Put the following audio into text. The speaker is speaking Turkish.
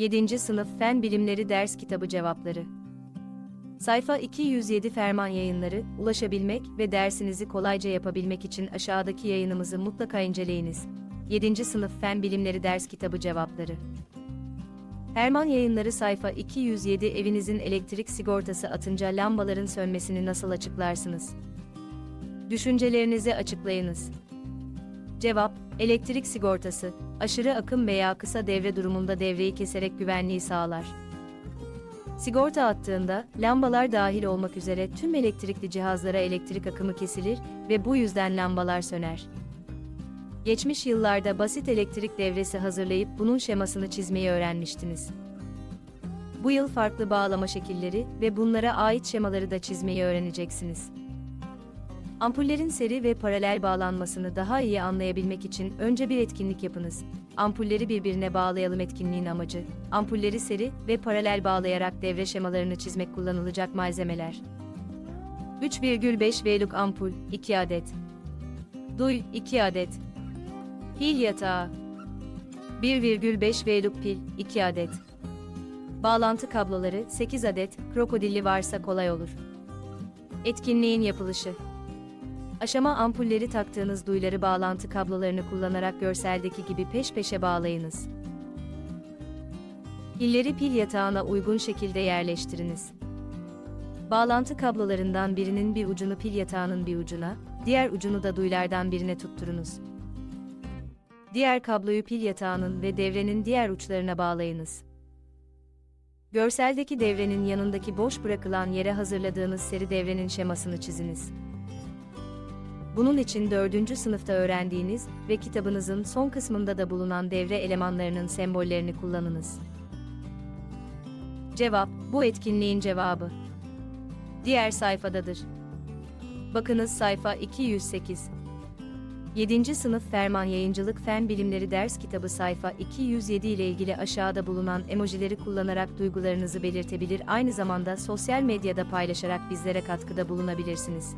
7. Sınıf Fen Bilimleri Ders Kitabı Cevapları Sayfa 207 Ferman Yayınları, ulaşabilmek ve dersinizi kolayca yapabilmek için aşağıdaki yayınımızı mutlaka inceleyiniz. 7. Sınıf Fen Bilimleri Ders Kitabı Cevapları Ferman Yayınları sayfa 207 Evinizin elektrik sigortası atınca lambaların sönmesini nasıl açıklarsınız? Düşüncelerinizi açıklayınız. Cevap, elektrik sigortası, aşırı akım veya kısa devre durumunda devreyi keserek güvenliği sağlar. Sigorta attığında, lambalar dahil olmak üzere tüm elektrikli cihazlara elektrik akımı kesilir ve bu yüzden lambalar söner. Geçmiş yıllarda basit elektrik devresi hazırlayıp bunun şemasını çizmeyi öğrenmiştiniz. Bu yıl farklı bağlama şekilleri ve bunlara ait şemaları da çizmeyi öğreneceksiniz. Ampullerin seri ve paralel bağlanmasını daha iyi anlayabilmek için önce bir etkinlik yapınız. Ampulleri birbirine bağlayalım etkinliğin amacı. Ampulleri seri ve paralel bağlayarak devre şemalarını çizmek kullanılacak malzemeler. 3,5 Vluk ampul 2 adet. Duy 2 adet. Pil yatağı 1,5 Vluk pil 2 adet. Bağlantı kabloları 8 adet, krokodilli varsa kolay olur. Etkinliğin yapılışı Aşama ampulleri taktığınız duyuları bağlantı kablolarını kullanarak görseldeki gibi peş peşe bağlayınız. Pilleri pil yatağına uygun şekilde yerleştiriniz. Bağlantı kablolarından birinin bir ucunu pil yatağının bir ucuna, diğer ucunu da duyulardan birine tutturunuz. Diğer kabloyu pil yatağının ve devrenin diğer uçlarına bağlayınız. Görseldeki devrenin yanındaki boş bırakılan yere hazırladığınız seri devrenin şemasını çiziniz. Bunun için 4. sınıfta öğrendiğiniz ve kitabınızın son kısmında da bulunan devre elemanlarının sembollerini kullanınız. Cevap, bu etkinliğin cevabı. Diğer sayfadadır. Bakınız sayfa 208. 7. sınıf Ferman Yayıncılık Fen Bilimleri Ders Kitabı sayfa 207 ile ilgili aşağıda bulunan emojileri kullanarak duygularınızı belirtebilir aynı zamanda sosyal medyada paylaşarak bizlere katkıda bulunabilirsiniz.